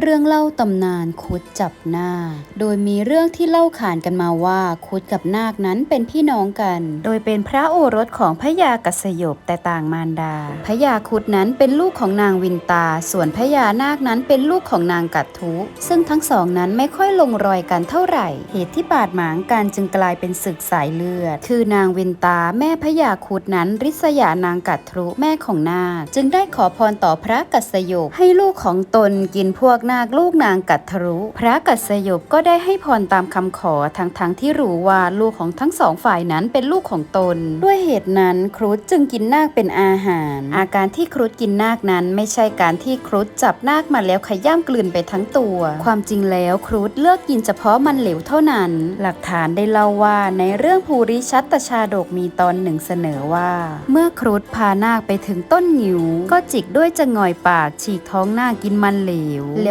เรื่องเล่าตำนานคุดจับนาค โดยมีเรื่องที่เล่าขานกันมาว่าคุดกับนาคนั้นเป็นพี่น้องกัน โดยเป็นพระโอรสของพระยากัสยบแต่ต่างมารดา พระยาคุดนั้นเป็นลูกของนางวินตา ส่วนพระยานาคนั้นเป็นลูกของนางกัตทุ ซึ่งทั้งสองนั้นไม่ค่อยลงรอยกันเท่าไหร่ เหตุที่บาดหมางกันจึงกลายเป็นศึกสายเลือด คือนางวินตาแม่พระยาคุดนั้น ริษยานางกัตทุแม่ของนาค จึงได้ขอพรต่อพระกัสยบให้ลูกของตนกินพวกนาคลูกนางกัตทรุ พระกัสยบก็ได้ให้พรตามคำขอทั้งทั้งๆที่รู้ว่าลูกของทั้งสองฝ่ายนั้นเป็นลูกของตน ด้วยเหตุนั้นครุฑจึงกินนาคเป็นอาหาร อาการที่ครุฑกินนาคนั้นไม่ใช่การที่ครุฑจับนาคมาแล้วขย้ำกลืนไปทั้งตัว ความจริงแล้วครุฑเลือกกินเฉพาะมันเหลวเท่านั้น หลักฐานได้เล่าว่าในเรื่องภูริชัตตชาดกมีตอนหนึ่งเสนอว่า เมื่อครุฑพานาคไปถึงต้นงิ้วก็จิกด้วยจะงอยปากฉีกท้องนาคกินมันเหลวแล้ว